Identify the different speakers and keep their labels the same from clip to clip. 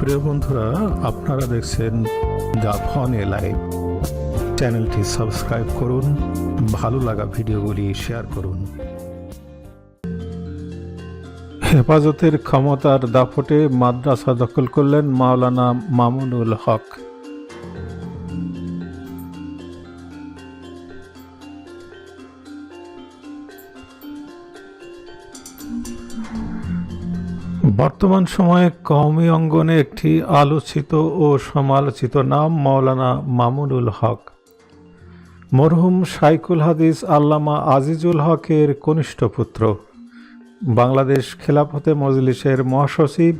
Speaker 1: প্রিয় বন্ধুরা, আপনারা দেখছেন জাফন ফন এ লাইভ চ্যানেলটি সাবস্ক্রাইব করুন, ভালো লাগা ভিডিওগুলি শেয়ার করুন। হেফাজতের ক্ষমতার দাপটে মাদ্রাসা দখল করলেন মাওলানা মামুনুল হক। বর্তমান সময়ে কওমি অঙ্গনে একটি আলোচিত ও সমালোচিত নাম মাওলানা মামুনুল হক। মরহুম সাইকুল হাদিস আল্লামা আজিজুল হকের কনিষ্ঠ পুত্র। বাংলাদেশ খেলাফতে মজলিসের মহাসচিব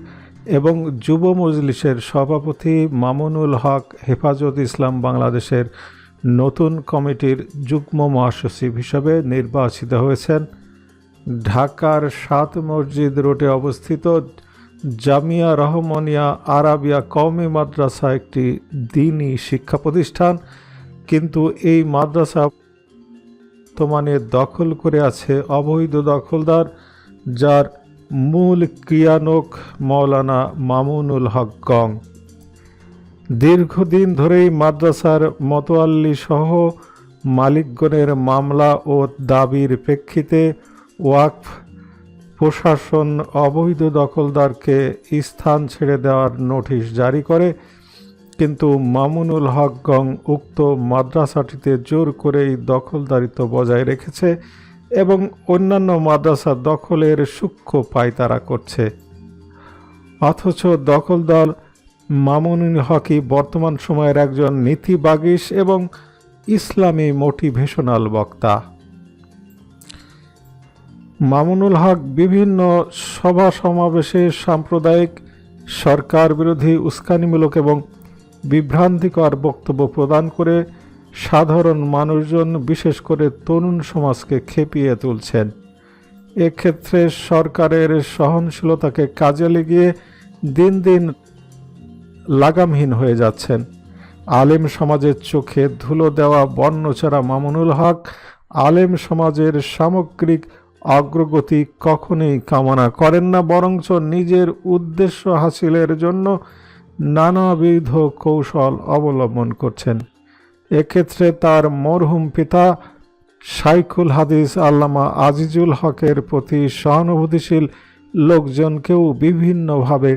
Speaker 1: এবং যুব মজলিসের সভাপতি মামুনুল হক হেফাজত ইসলাম বাংলাদেশের নতুন কমিটির যুগ্ম মহাসচিব হিসেবে নির্বাচিত হয়েছেন। ঢাকার সাত মসজিদ রোডে অবস্থিত জামিয়া রহমানিয়া আরাবিয়া কওমি মাদ্রাসা একটি দিনই শিক্ষা প্রতিষ্ঠান। কিন্তু এই মাদ্রাসা বর্তমানে দখল করে আছে অবৈধ দখলদার, যার মূল ক্রিয়ানক মৌলানা মামুনুল হক গং। দীর্ঘদিন ধরেই মাদ্রাসার মতোয়াল্লি সহ মালিকগণের মামলা ও দাবির প্রেক্ষিতে ওয়াকফ, প্রশাসন অবৈধ দখলদারকে স্থান ছেড়ে দেওয়ার নোটিশ জারি করে, কিন্তু মামুনুল হক গং উক্ত মাদ্রাসাটিতে জোর করেই দখলদারিত্ব বজায় রেখেছে এবং অন্যান্য মাদ্রাসা দখলের সূক্ষ্ম পায়তারা করছে। অথচ দখলদার মামুনুল হকই বর্তমান সময়ের একজন নীতিবাগিস এবং ইসলামী মোটিভেশনাল বক্তা। মামুনুল হক বিভিন্ন সভা সমাবেশে সাম্প্রদায়িক সরকার বিরোধী উস্কানিমূলক এবং বিভ্রান্তিকর বক্তব্য প্রদান করে সাধারণ মানুষজন, বিশেষ করে তরুণ সমাজকে খেপিয়ে তুলছেন। এক্ষেত্রে সরকারের সহনশীলতাকে কাজে লেগিয়ে দিন দিন লাগামহীন হয়ে যাচ্ছেন। আলেম সমাজের চোখে ধুলো দেওয়া বর্ণচেরা মামুনুল হক আলেম সমাজের সামগ্রিক অগ্রগতি কখনোই কামনা করেন না, বরঞ্চ নিজের উদ্দেশ্য হাসিলের জন্য নানাবিধ কৌশল অবলম্বন করছেন। এক্ষেত্রে তার মরহুম পিতা সাইকুল হাদিস আল্লামা আজিজুল হকের প্রতি সহানুভূতিশীল লোকজনকেও বিভিন্নভাবে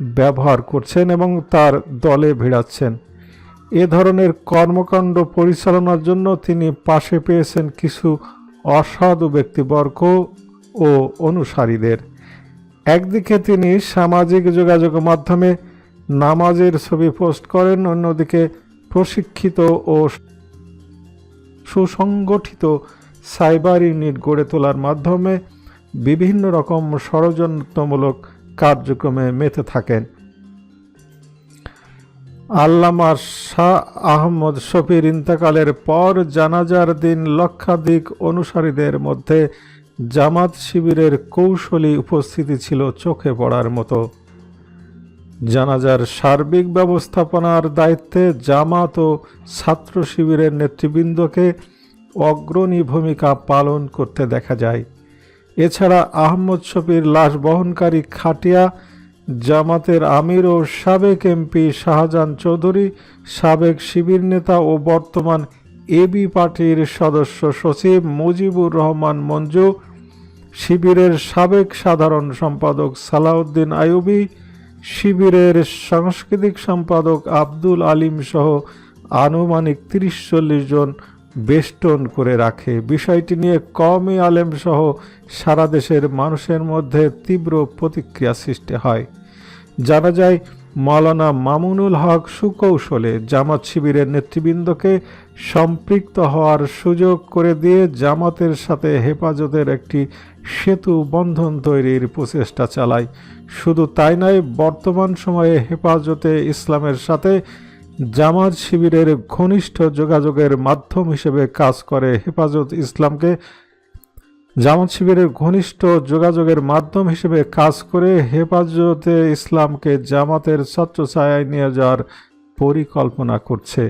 Speaker 1: ব্যবহার করছেন এবং তার দলে ভিড়াচ্ছেন। এ ধরনের কর্মকাণ্ড পরিচালনার জন্য তিনি পাশে পেয়েছেন কিছু অসাধু ব্যক্তিবর্গ ও অনুসারীদের। একদিকে তিনি সামাজিক যোগাযোগ মাধ্যমে নামাজের ছবি পোস্ট করেন, অন্যদিকে প্রশিক্ষিত ও সুসংগঠিত সাইবার ইউনিট গড়ে তোলার মাধ্যমে বিভিন্ন রকম ষড়যন্ত্রমূলক কার্যক্রমে মেতে থাকেন। আল্লামা শাহ আহমদ শফির ইন্তেকালের পর জানাজার দিন লক্ষাধিক অনুসারীদের মধ্যে জামাত শিবিরের কৌশলী উপস্থিতি ছিল চোখে পড়ার মতো। জানাজার সার্বিক ব্যবস্থাপনার দায়িত্বে জামাত ও ছাত্র শিবিরের নেতৃবৃন্দকে অগ্রণী ভূমিকা পালন করতে দেখা যায়। এছাড়া আহমদ শফির লাশ বহনকারী খাটিয়া জামাতের আমির ও সাবেক এমপি শাহজাহান চৌধুরী, সাবেক শিবির নেতা ও বর্তমান এবি পার্টির সদস্য সচিব মুজিবুর রহমান মঞ্জু, শিবিরের সাবেক সাধারণ সম্পাদক সালাউদ্দিন আয়ুবি শিবিরের সাংস্কৃতিক সম্পাদক আব্দুল আলিম সহ আনুমানিক তিরিশ চল্লিশ জন বেষ্টন করে রাখে। বিষয়টি নিয়ে কমই আলেম সহ সারা দেশের মানুষের মধ্যে তীব্র প্রতিক্রিয়া সৃষ্টি হয়। জানা যায়, মাওলানা মামুনুল হক সুকৌশলে জামাত শিবিরের নেতৃবৃন্দকে সম্পৃক্ত হওয়ার সুযোগ করে দিয়ে জামাতের সাথে হেফাজতের একটি সেতু বন্ধন তৈরির প্রচেষ্টা চালায়। শুধু তাই নয়, বর্তমান সময়ে হেফাজতে ইসলামের সাথে জামাত শিবিরের ঘনিষ্ঠ যোগাযোগের মাধ্যম হিসেবে কাজ করে হেফাজত ইসলামকে জামাত শিবিরের ঘনিষ্ঠ যোগাযোগের মাধ্যম হিসেবে কাজ করে হেফাজতে ইসলামকে জামাতের ছত্রছায়ায় নিয়ে যাওয়ার পরিকল্পনা করছে।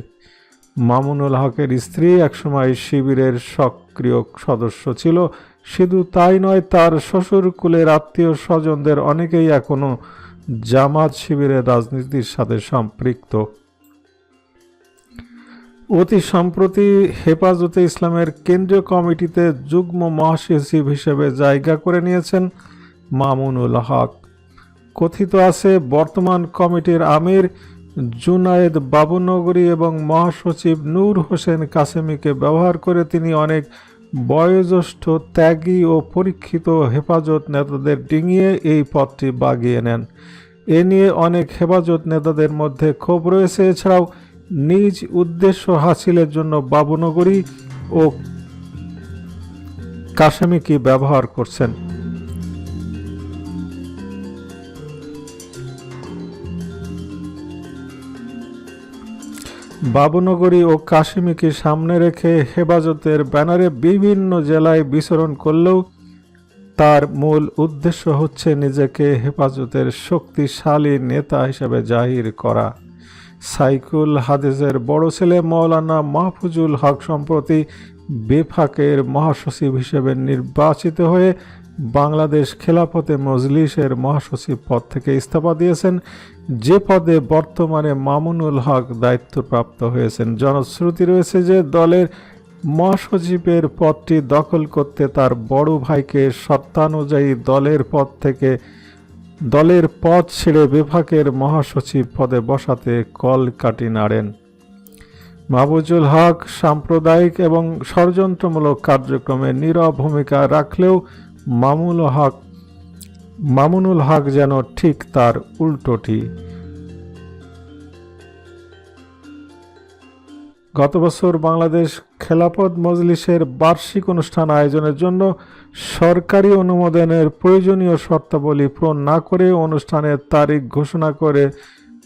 Speaker 1: মামুনুল হকের স্ত্রী একসময় শিবিরের সক্রিয় সদস্য ছিল। শুধু তাই নয়, তার শ্বশুর কুলের আত্মীয় স্বজনদের অনেকেই এখনও জামাত শিবিরের রাজনীতির সাথে সম্পৃক্ত। অতি সম্প্রতি হেফাজতে ইসলামের কেন্দ্রীয় কমিটিতে যুগ্ম মহাসচিব হিসেবে জায়গা করে নিয়েছেন মামুনুল হক। কথিত আছে, বর্তমান কমিটির আমির জুনায়েদ বাবুনগরী এবং মহাসচিব নূর হোসেন কাসেমিকে ব্যবহার করে তিনি অনেক বয়োজ্যেষ্ঠ, ত্যাগী ও পরীক্ষিত হেফাজত নেতাদের ডিঙিয়ে এই পদটি বাগিয়ে নেন। এ নিয়ে অনেক হেফাজত নেতাদের মধ্যে ক্ষোভ রয়েছে। এছাড়াও নিজ উদ্দেশ্য হাসিলের জন্য বাবুনগরী ও কাশেমিকে ব্যবহার করছেন। বাবুনগরী ও কাশিমিকে সামনে রেখে হেফাজতের ব্যানারে বিভিন্ন জেলায় বিচরণ করলেও তার মূল উদ্দেশ্য হচ্ছে নিজেকে হেফাজতের শক্তিশালী নেতা হিসেবে জাহির করা। সাইকুল হাদিসের বড় ছেলে মৌলানা মাহফুজুল হক সম্প্রতি বেফাকের মহাসচিব হিসেবে নির্বাচিত হয়ে বাংলাদেশ খেলাফতে মজলিসের মহাসচিব পদ থেকে ইস্তফা দিয়েছেন। যে পদে বর্তমানে মামুনুল হক দায়িত্বপ্রাপ্ত হয়েছেন। জনশ্রুতি রয়েছে যে দলের মহাসচিবের পদটি দখল করতে তার বড় ভাইকে শর্তানুযায়ী দলের পদ থেকে দলের পদ ছেড়ে বিভাগের মহাসচিব পদে বসাতে কল কাটি নাড়েন। মাহবুজুল হক সাম্প্রদায়িক এবং ষড়যন্ত্রমূলক কার্যক্রমে নীরব ভূমিকা রাখলেও মামুল হক মামুনুল হক যেন ঠিক তার উল্টোটি। গত বছর বাংলাদেশ খেলাপথ মজলিসের বার্ষিক অনুষ্ঠান আয়োজনের জন্য সরকারি অনুমোদনের প্রয়োজনীয় শর্তাবলী পূরণ না করে অনুষ্ঠানের তারিখ ঘোষণা করে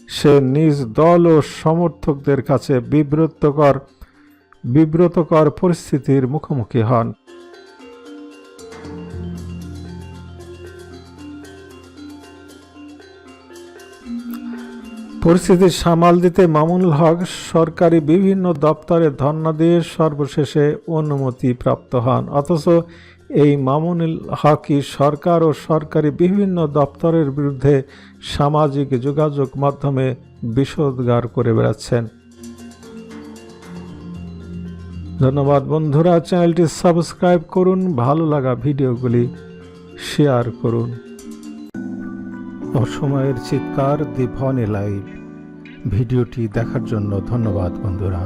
Speaker 1: সে নিজ দল ও সমর্থকদের কাছে বিব্রতকর বিব্রতকর পরিস্থিতির মুখোমুখি হন। পরিস্থিতি সামাল দিতে মামুনুল হক সরকারি বিভিন্ন দপ্তরে ধর্ণা দিয়ে সর্বশেষে অনুমতি প্রাপ্ত হন। অথচ এই মামুনুল হকই সরকার ও সরকারি বিভিন্ন দপ্তরের বিরুদ্ধে সামাজিক যোগাযোগ মাধ্যমে বিষোদ্গার করে বেড়াচ্ছেন। ধন্যবাদ বন্ধুরা, চ্যানেলটি সাবস্ক্রাইব করুন, ভালো লাগা ভিডিওগুলি শেয়ার করুন। অসময়ের চিৎকার দি ভন লাইভ ভিডিওটি দেখার জন্য ধন্যবাদ বন্ধুরা।